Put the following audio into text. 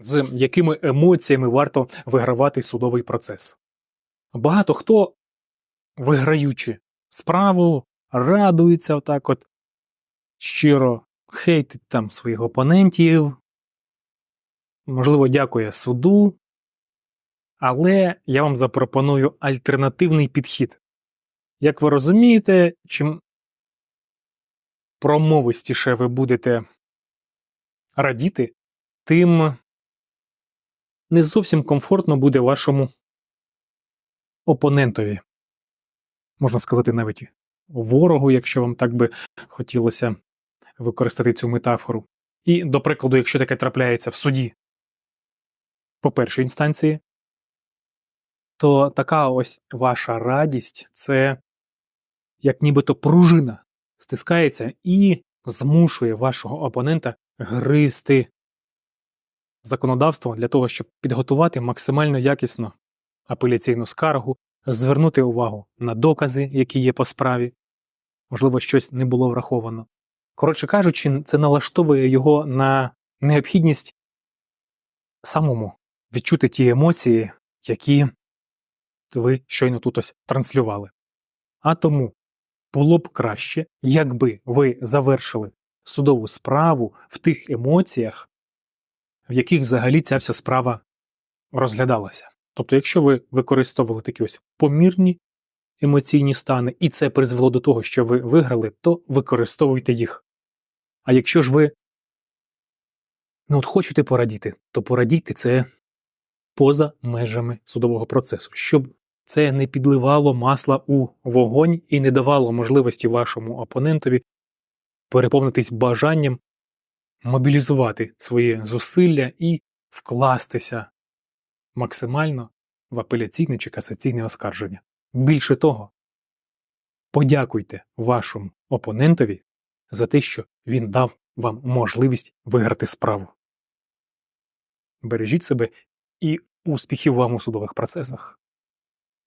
з якими емоціями варто вигравати судовий процес. Багато хто, виграючи справу, радується отак от щиро хейтить там своїх опонентів, можливо, дякує суду, але я вам запропоную альтернативний підхід. Як ви розумієте, чим промовистіше ви будете радіти, тим не зовсім комфортно буде вашому опонентові. Можна сказати, навіть ворогу, якщо вам так би хотілося використати цю метафору. І, до прикладу, якщо таке трапляється в суді по першій інстанції, то така ось ваша радість це як нібито пружина стискається і змушує вашого опонента гризти законодавство для того, щоб підготувати максимально якісно апеляційну скаргу, звернути увагу на докази, які є по справі, можливо, щось не було враховано. Коротше кажучи, це налаштовує його на необхідність самому відчути ті емоції, які ви щойно тут ось транслювали. А тому було б краще, якби ви завершили судову справу в тих емоціях, в яких взагалі ця вся справа розглядалася. Тобто, якщо ви використовували такі ось помірні емоційні стани, і це призвело до того, що ви виграли, то використовуйте їх. А якщо ж ви ну, от хочете порадіти, то порадійте це поза межами судового процесу, щоб це не підливало масла у вогонь і не давало можливості вашому опонентові переповнитись бажанням мобілізувати свої зусилля і вкластися максимально в апеляційне чи касаційне оскарження. Більше того, подякуйте вашому опонентові за те, що він дав вам можливість виграти справу. Бережіть себе і успіхів вам у судових процесах.